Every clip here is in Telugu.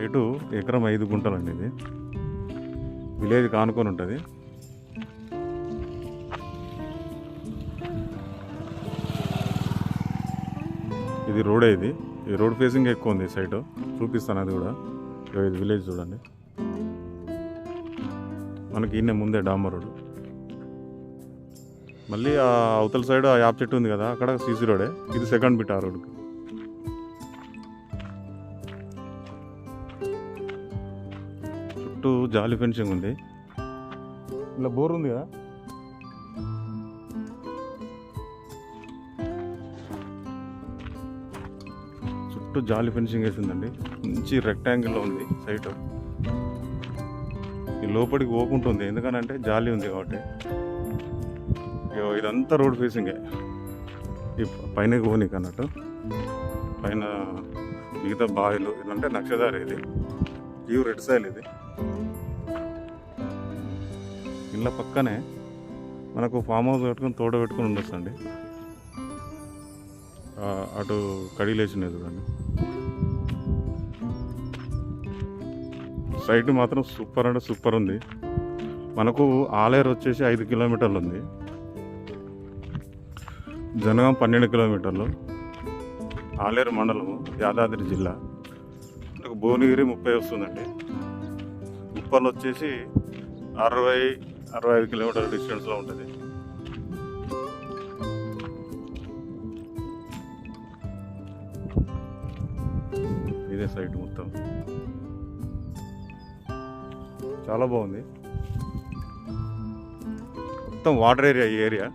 రేటు ఎకరం ఐదు గుంటలండి ఇది. విలేజ్ కానుకొని ఉంటుంది. ఇది రోడే ఇది. ఈ రోడ్ ఫేసింగ్ ఎక్కువ ఉంది సైట్ చూపిస్తాను అది కూడా. ఇది విలేజ్ చూడండి. మనకి ఈయన ముందే డాంబర్ రోడ్. మళ్ళీ ఆ అవతల సైడ్ ఆ యాప్ చెట్టు ఉంది కదా అక్కడ సీసీ రోడే. ఇది సెకండ్ బిట్ ఆ రోడ్కి. చుట్టూ జాలి ఫెన్సింగ్ ఉంది. ఇలా బోర్ ఉంది కదా? చుట్టూ జాలి ఫెన్సింగ్ వేసిందండి. మంచి రెక్టాంగిల్లో ఉంది సైట్ ఈ లోపలికి పోకుంటుంది. ఎందుకనంటే జాలి ఉంది కాబట్టి. ఇదంతా రోడ్ ఫేసింగే ఈ పైన పోనీకి అన్నట్టు. పైన మిగతా బావిలు ఇదంటే నక్షదారి ఇది. వ్యూ రెడ్ సైల్ ఇది. ఇళ్ళ పక్కనే మనకు ఫామ్ హౌస్ పెట్టుకొని తోట పెట్టుకొని ఉండొచ్చండి. అండి అటు కడిలేసినాయి చూడండి. సైట్ మాత్రం సూపర్ అంటే సూపర్ ఉంది. మనకు ఆలేరు వచ్చేసి ఐదు కిలోమీటర్లు ఉంది. జనగాం పన్నెండు కిలోమీటర్లు. ఆలేరు మండలము యాదాద్రి జిల్లా. మనకు భువనగిరి ముప్పై వస్తుందండి. ఉప్పల్ వచ్చేసి అరవై అరవై ఐదు కిలోమీటర్ల డిస్టెన్స్లో ఉంటుంది. ఇదే సైట్ మొత్తం. చాలా బాగుంది. మొత్తం వాటర్ ఏరియా ఈ ఏరియా.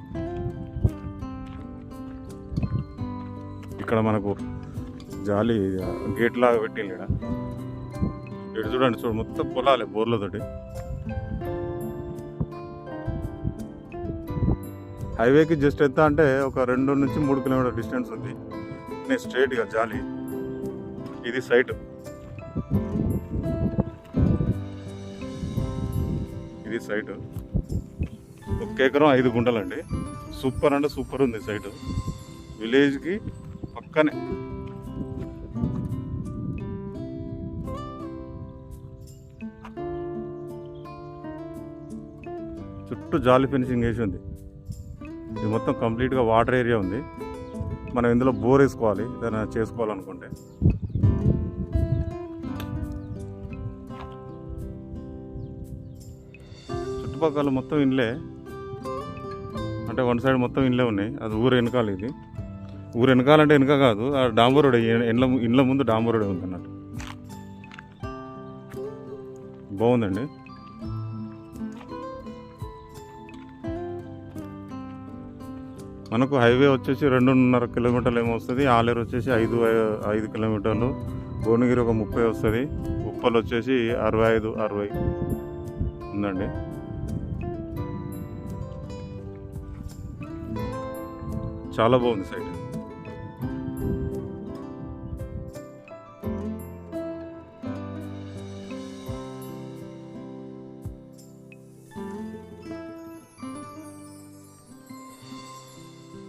ఇక్కడ మనకు జాలి గేట్ లాగా పెట్టింది ఇక్కడ ఇటు చూడండి చూడు మొత్తం పొలాలే బోర్లతోటి. హైవేకి జస్ట్ ఎంత అంటే ఒక రెండు నుంచి మూడు కిలోమీటర్ డిస్టెన్స్ ఉంది. నేను స్ట్రైట్గా జాలి. ఇది సైట్. ఇది సైట్. ఒక ఎకరం ఐదు గుంటలండి. సూపర్ అంటే సూపర్ ఉంది సైట్. విలేజ్కి పక్కనే. చుట్టూ జాలి ఫినిషింగ్ వేసి ఉంది. ఇది మొత్తం కంప్లీట్గా వాటర్ ఏరియా ఉంది. మనం ఇందులో బోర్ వేసుకోవాలి ఏదైనా చేసుకోవాలనుకుంటే. చుట్టుపక్కల మొత్తం ఇండ్లే. అంటే వన్ సైడ్ మొత్తం ఇండ్లే ఉన్నాయి. అది ఊరు వెనకాల ఇది. ఊరు వెనకాలంటే వెనక కాదు ఆ డాంబర్ రోడ్ ఇండ్ల ఇండ్ల ముందు డాంబర్ రోడ్ ఉంది అన్నట్టు. బాగుందండి. మనకు హైవే వచ్చేసి రెండున్నర కిలోమీటర్లు ఏమో వస్తుంది ఆలేరు వచ్చేసి ఐదు ఐదు కిలోమీటర్లు భువనగిరి ఒక ముప్పై వస్తుంది ఉప్పల్ వచ్చేసి అరవై ఐదు అరవై. ఉందండి. చాలా బాగుంది సైట్.